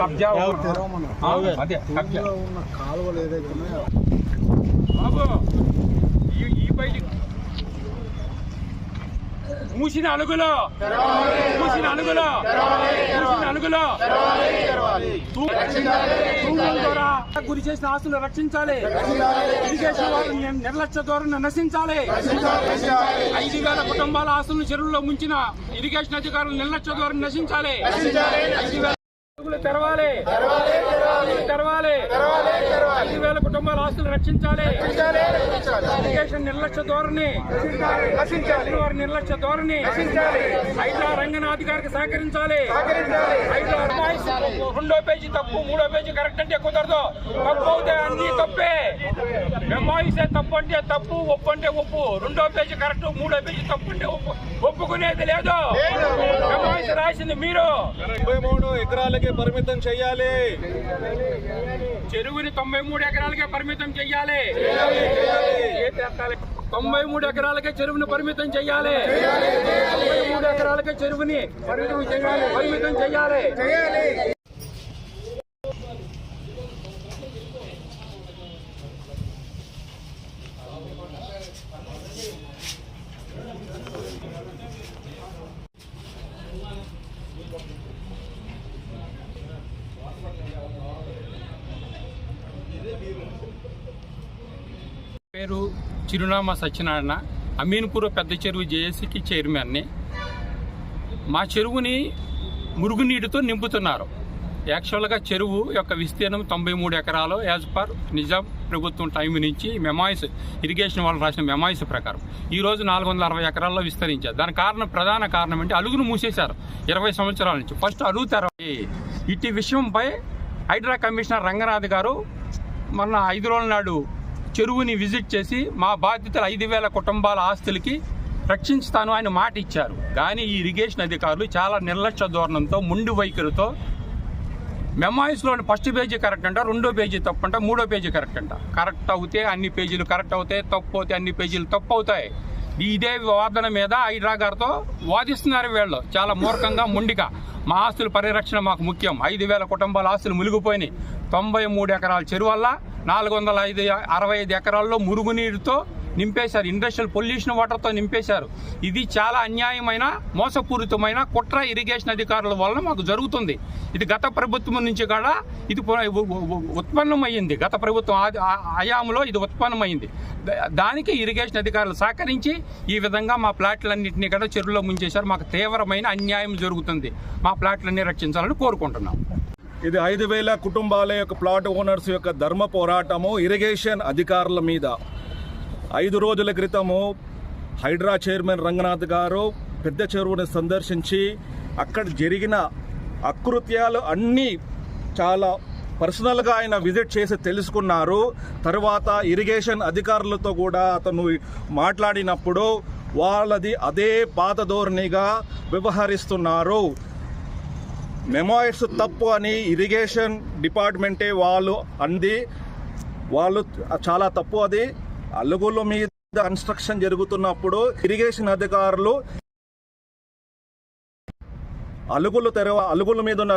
కబ్జా ఆ, అదే కబ్జా. ఉన్న కాలువలు ఏదైతే బాబు ఈ బయట మూసిన అలుగులో మూసిన అలుగులో మూసిన అలుగులో తూముల ద్వారా గురి చేసిన ఆస్తులు రక్షించాలి. ఇరిగేషన్ వారిని నిర్లక్ష్య ధోరణి నశించాలి. ఐదు వేల కుటుంబాల ఆస్తులను చెరువుల్లో ముంచిన ఇరిగేషన్ అధికారులు నిర్లక్ష్య ధోరణి నశించాలి. ఐదు వేల తెరవాలి ఐదు వేల కుటుంబాల ఆస్తులు రక్షించాలి. ఇరిగేషన్ నిర్లక్ష్య ధోరణి. వారి నిర్లక్ష్య ధోరణి. హైడ్రా రంగనాథ్ గారికి సహకరించాలి. రెండో పేజీ తప్పు మూడో పేజీ కరెక్ట్ అంటే కుదరదు. తప్పు అవుతే అన్ని తప్పే. ఎంఆయిసే తప్పు అంటే తప్పు ఒప్పు అంటే ఒప్పు. రెండో పేజీ కరెక్ట్ మూడో పేజీ తప్పు అంటే ఒప్పు. ఒప్పుకునేది లేదు. ఎంఆయిస్ రాసింది మీరు. ముప్పై మూడు ఎకరాలకే పరిమితం చేయాలి. చెరువుని తొంభై మూడు ఎకరాలకే పరిమితం చెయ్యాలి. తొంభై మూడు ఎకరాలకే చెరువుని పరిమితం చెయ్యాలి. తొంభై మూడు ఎకరాలకే చెరువుని పరిమితం చెయ్యాలి. పరిమితం చెయ్యాలి. పేరు చిరునామా సత్యనారాయణ. అమీన్పూర్ పెద్ద చెరువు జేఏసీకి చైర్మన్ని. మా చెరువుని మురుగునీటితో నింపుతున్నారు. యాక్చువల్గా చెరువు యొక్క విస్తీర్ణం తొంభై మూడు ఎకరాలు. యాజ్ పర్ నిజాం ప్రభుత్వం టైం నుంచి మెమాయిస్ ఇరిగేషన్ వాళ్ళు రాసిన మెమాయిస్ ప్రకారం ఈరోజు నాలుగు వందల అరవై ఎకరాల్లో విస్తరించారు. దాని కారణం ప్రధాన కారణం ఏంటి? అలుగును మూసేశారు ఇరవై సంవత్సరాల నుంచి. ఫస్ట్ అలుగు తెరవాలి ఇటు విషయంపై హైడ్రా కమిషనర్ రంగనాథ్ గారు మొన్న ఐదు రోజుల నాడు చెరువుని విజిట్ చేసి మా బాధ్యతలు ఐదు వేల కుటుంబాల ఆస్తులకి రక్షించుతాను ఆయన మాట ఇచ్చారు. కానీ ఈ ఇరిగేషన్ అధికారులు చాలా నిర్లక్ష్య ధోరణంతో ముండి వైఖరితో మెమాయిస్లోని ఫస్ట్ పేజీ కరెక్ట్ అంట రెండో పేజీ తప్పు అంట మూడో పేజీ కరెక్ట్ అంట. కరెక్ట్ అవుతే అన్ని పేజీలు కరెక్ట్ అవుతాయి తప్పు అవుతే అన్ని పేజీలు తప్పు అవుతాయి. ఇదే వాదన మీద హైడ్రా గారితో వాదిస్తున్నారు వీళ్ళు. చాలా మూర్ఖంగా ముండిగా. మా ఆస్తుల పరిరక్షణ మాకు ముఖ్యం. ఐదు వేల కుటుంబాల ఆస్తులు మునిగిపోయినాయి. తొంభై మూడు ఎకరాల చెరువల్ల నాలుగు వందల ఐదు అరవై ఐదు ఎకరాల్లో మురుగునీరుతో నింపేశారు. ఇండస్ట్రియల్ పొల్యూషన్ వాటర్తో నింపేశారు. ఇది చాలా అన్యాయమైన మోసపూరితమైన కుట్ర ఇరిగేషన్ అధికారుల వలన మాకు జరుగుతుంది. ఇది గత ప్రభుత్వం నుంచి కూడా ఇది ఉత్పన్నమైంది ఉత్పన్నమయ్యింది. గత ప్రభుత్వం ఆ- హయాంలో ఇది ఉత్పన్నమైంది దా- దానికి ఇరిగేషన్ అధికారులు సహకరించి ఈ విధంగా మా ప్లాట్లన్నింటినీ కూడా చెరువులో ముంచేశారు. మాకు తీవ్రమైన అన్యాయం జరుగుతుంది. మా ప్లాట్లన్నీ రక్షించాలని కోరుకుంటున్నాం. ఇది ఐదు వేల కుటుంబాల యొక్క ప్లాట్ ఓనర్స్ యొక్క ధర్మ పోరాటము ఇరిగేషన్ అధికారుల మీద. ఐదు రోజుల క్రితము హైడ్రా చైర్మన్ రంగనాథ్ గారు పెద్ద చెరువుని సందర్శించి అక్కడ జరిగిన అకృత్యాలు అన్నీ చాలా పర్సనల్గా ఆయన విజిట్ చేసి తెలుసుకున్నారు. తర్వాత ఇరిగేషన్ అధికారులతో కూడా అతను మాట్లాడినప్పుడు వాళ్ళది అదే పాత ధోరణిగా వ్యవహరిస్తున్నారు. మెమోయిస్ తప్పు అని ఇరిగేషన్ డిపార్ట్మెంటే వాళ్ళు అంది. వాళ్ళు చాలా తప్పు అది. అలుగుల మీద కన్స్ట్రక్షన్ జరుగుతున్నప్పుడు ఇరిగేషన్ అధికారులు అలుగులు తెరవ అలుగుల మీద ఉన్న